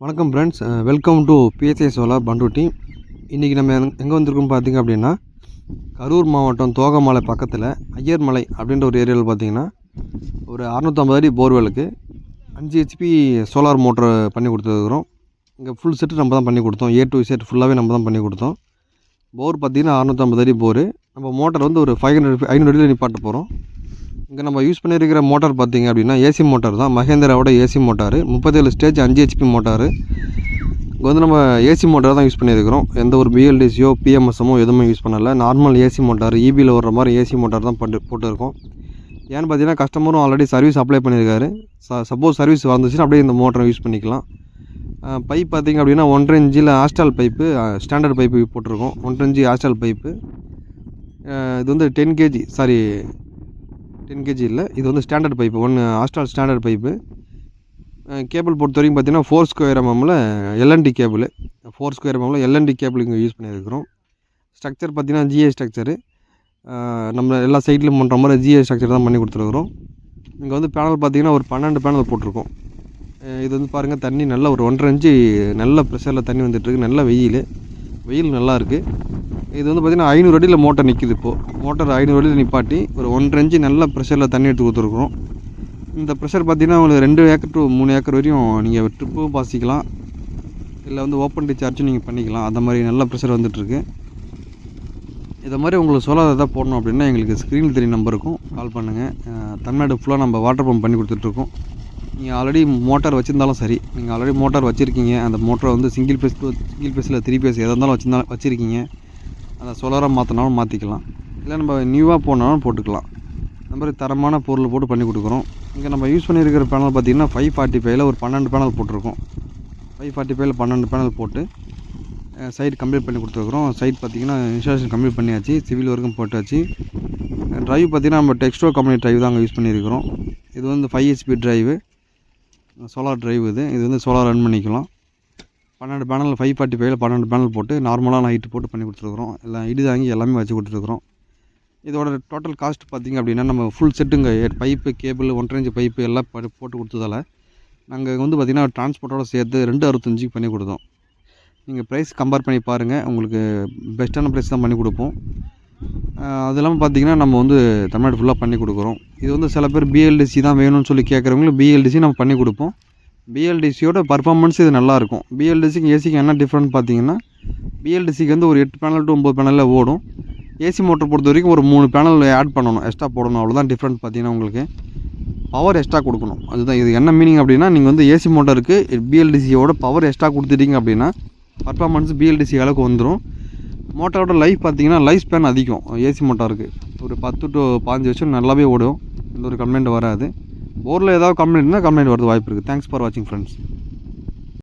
வணக்கம் friends welcome to PSI solar Panruti இன்றைக்கி நம்ம எங்கே வந்திருக்கோம் பார்த்தீங்க அப்படின்னா கரூர் மாவட்டம் தோகமலை பக்கத்தில் ஐயர்மலை அப்படின்ற ஒரு ஏரியாவில் பார்த்தீங்கன்னா ஒரு அறநூற்றம்பது அடி போர்வெலுக்கு அஞ்சு ஹெச்பி சோலார் மோட்ரு பண்ணி கொடுத்துருக்குறோம். இங்கே ஃபுல் செட்டு நம்ம தான் பண்ணி கொடுத்தோம். ஏ டு செட் ஃபுல்லாகவே நம்ம தான் பண்ணி கொடுத்தோம். போர் பார்த்தீங்கன்னா அறநூற்றம்பது அடி போர் நம்ம மோட்டர் வந்து ஒரு ஃபைவ் ஹண்ட்ரட் ஐநூறு அடியில் நிப்பாட்ட போகிறோம் இங்கே நம்ம யூஸ் பண்ணியிருக்கிற மோட்டார் பார்த்தீங்க அப்படின்னா ஏசி மோட்டார் தான். மகேந்திராவோட ஏசி மோட்டார் முப்பத்தேழு ஸ்டேஜ் அஞ்சு ஹெச்பி மோட்டார் இங்கே வந்து நம்ம ஏசி மோட்டார் தான் யூஸ் பண்ணியிருக்கிறோம் எந்த ஒரு பிஎல்டிசியோ பிஎம்எஸ்எமோ எதுவுமே யூஸ் பண்ணலை. நார்மல் ஏசி மோட்டார் இபியில் வர்ற மாதிரி ஏசி மோட்டார் தான் பட்டு போட்டுருக்கோம். ஏன்னு பார்த்தீங்கன்னா கஸ்டமரும் ஆல்ரெடி சர்வீஸ் அப்ளை பண்ணியிருக்காரு ச சப்போஸ் சர்வீஸ் வந்துச்சுன்னா அப்படியே இந்த மோட்டரை யூஸ் பண்ணிக்கலாம். பைப் பார்த்திங்க அப்படின்னா ஒன்றரை இன்ச்சில் ஹாஸ்டல் பைப்பு ஸ்டாண்டர்ட் பைப்பு போட்டிருக்கோம். ஒன்றரை இன்ச்சு ஹாஸ்டல் பைப்பு இது வந்து ten KG sorry ten KG இல்லை. இது வந்து ஸ்டாண்டர்ட் பைப்பு ஒன்று ஹாஸ்டால் ஸ்டாண்டர்ட் பைப்பு கேபிள் பொறுத்த வரைக்கும் பார்த்தீங்கன்னா ஃபோர் ஸ்கொயர் எம்எம்மில் எல்என்டி கேபிள் ஃபோர் ஸ்கொயர் எம்எம்மில் எல்என்டி கேபிள் இங்கே யூஸ் பண்ணியிருக்கிறோம் ஸ்ட்ரக்சர் பார்த்தீங்கன்னா ஜிஏ ஸ்ட்ரக்சரு நம்ம எல்லா சைட்லையும் பண்ணுற மாதிரி ஜிஏ ஸ்ட்ரக்சர் தான் பண்ணி கொடுத்துருக்குறோம். இங்கே வந்து பேனல் பார்த்தீங்கன்னா ஒரு பன்னெண்டு பேனல் போட்டிருக்கோம். Uh, இது வந்து பாருங்கள் தண்ணி நல்லா ஒரு ஒன்றரை இன்ச்சு நல்ல ப்ரெஷரில் தண்ணி வந்துட்டுருக்கு நல்ல வெயில். வெயில் நல்லா இருக்குது இது வந்து பார்த்திங்கன்னா ஐநூறு அடியில் மோட்டர் நிற்கிது இப்போது மோட்டர் ஐநூறு அடியில் நிப்பாட்டி ஒரு ஒன்றரை இன்ச்சு நல்ல ப்ரெஷரில் தண்ணி எடுத்து கொடுத்துருக்குறோம். இந்த ப்ரெஷர் பார்த்திங்கன்னா உங்களுக்கு ரெண்டு ஏக்கர் டு மூணு ஏக்கர் வரையும் நீங்கள் ட்ரிப்பும் பாசிக்கலாம். இல்லை வந்து ஓப்பன் ரீசார்ஜும் நீங்கள் பண்ணிக்கலாம். அந்த மாதிரி நல்ல ப்ரெஷர் வந்துட்டுருக்கு இதை மாதிரி உங்களுக்கு சோலார் எதாவது போடணும் அப்படின்னா எங்களுக்கு ஸ்க்ரீனில் தெரிய நம்பருக்கும் கால் பண்ணுங்கள் தமிழ்நாடு ஃபுல்லாக நம்ம வாட்டர் பம்ப் பண்ணி கொடுத்துட்ருக்கோம் நீங்கள் ஆல்ரெடி மோட்டார் வச்சுருந்தாலும் சரி. நீங்கள் ஆல்ரெடி மோட்டார் வச்சுருக்கீங்க. அந்த மோட்டரை வந்து சிங்கிள் பேஸ் டூ சிங்கிள் பேஸில் த்ரீ பேஸ் எதாக இருந்தாலும் வச்சுருந்தாலும் வச்சுருக்கீங்க. அதை சோலாராக மாற்றினாலும் மாற்றிக்கலாம் இல்லை நம்ம நியூவாக போனாலும் போட்டுக்கலாம். இந்த மாதிரி தரமான பொருள் போட்டு பண்ணி கொடுக்குறோம். இங்கே நம்ம யூஸ் பண்ணியிருக்கிற பேனல் பார்த்திங்கன்னா ஃபைவ் ஃபார்ட்டி ஃபைவ்ல ஒரு பன்னெண்டு பேனல் போட்டிருக்கோம். ஃபைவ் ஃபார்ட்டி ஃபைவ்ல பன்னெண்டு பேனல் போட்டு சைட் கம்ப்ளீட் பண்ணி கொடுத்துருக்குறோம். சைட் பார்த்திங்கன்னா இன்ஸ்டாலேஷன் கம்ப்ளீட் பண்ணியாச்சு. சிவில் ஒர்க்கும் போட்டாச்சு. ட்ரைவ் பார்த்திங்கன்னா நம்ம டெக்ஸ்டோ கம்பெனி ட்ரைவ் தான் அங்கே யூஸ் பண்ணியிருக்கிறோம் இது வந்து five HP drive solar drive இது. இது வந்து சோலார் ரன் பண்ணிக்கலாம். பன்னெண்டு பேனல் ஃபைவ் ஃபார்ட்டி ஃபைவ்ல பன்னெண்டு பேனல் போட்டு நார்மலான ஹைட்டு போட்டு பண்ணி கொடுத்துருக்குறோம். எல்லாம் இடி தாங்கி எல்லாமே வச்சு கொடுத்துருக்குறோம். இதோட டோட்டல் காஸ்ட் பார்த்திங்க அப்படின்னா நம்ம ஃபுல் செட்டுங்க பைப்பு கேபிள் ஒன்றரை இன்ச்சு பைப்பு எல்லாம் போட்டு கொடுத்ததால் நாங்கள் வந்து பார்த்திங்கன்னா டிரான்ஸ்போர்ட்டோட சேர்த்து ரெண்டு அறுபத்தஞ்சுக்கு பண்ணி கொடுத்தோம். நீங்கள் ப்ரைஸ் கம்பேர் பண்ணி பாருங்கள் உங்களுக்கு பெஸ்ட்டான ப்ரைஸ் தான் பண்ணி கொடுப்போம். அது இல்லாமல் பார்த்திங்கன்னா நம்ம வந்து தமிழ்நாடு ஃபுல்லாக பண்ணி கொடுக்குறோம். இது வந்து சில பேர் பிஎல்டிசி தான் வேணும்னு சொல்லி கேட்குறவங்களுக்கு பிஎல்டிசி நம்ம பண்ணி கொடுப்போம். பிஎல்டிசியோட பர்ஃபார்மன்ஸ் இது நல்லாயிருக்கும் பிஎல்டிசிக்கு ஏசிக்கு என்ன டிஃப்ரெண்ட் பார்த்தீங்கன்னா பிஎல்டிசிக்கு வந்து ஒரு எட்டு பேனல் டு ஒம்பது பேனலில் ஓடும். ஏசி மோட்டர் பொறுத்த வரைக்கும் ஒரு மூணு பேனல் ஆட் பண்ணணும். எக்ஸ்ட்ரா போடணும். அவ்வளோதான் டிஃப்ரெண்ட் பார்த்தீங்கன்னா உங்களுக்கு பவர் எக்ஸ்ட்ரா கொடுக்கணும். அதுதான் இது என்ன மீனிங் அப்படின்னா நீங்கள் வந்து ஏசி மோட்டருக்கு பிஎல்டிசியோட பவர் எக்ஸ்ட்ரா கொடுத்துட்டீங்க அப்படின்னா பர்ஃபார்மன்ஸ் பிஎல்டிசி அளவுக்கு வந்துடும் மோட்டரோட லைஃப் பார்த்தீங்கன்னா லைஃப் ஸ்பேன் அதிகம். ஏசி மோட்டாருக்கு ஒரு பத்து டு பாஞ்சு வருஷம் நல்லாவே ஓடும். எந்த ஒரு கம்ப்ளைண்ட் வராது. ஊரில் ஏதாவது கம்ப்ளைண்ட்னா கம்ப்ளைண்ட் வரது வாய்ப்பு இருக்குது தேங்க்ஸ் ஃபார் வாட்சிங் ஃப்ரெண்ட்ஸ்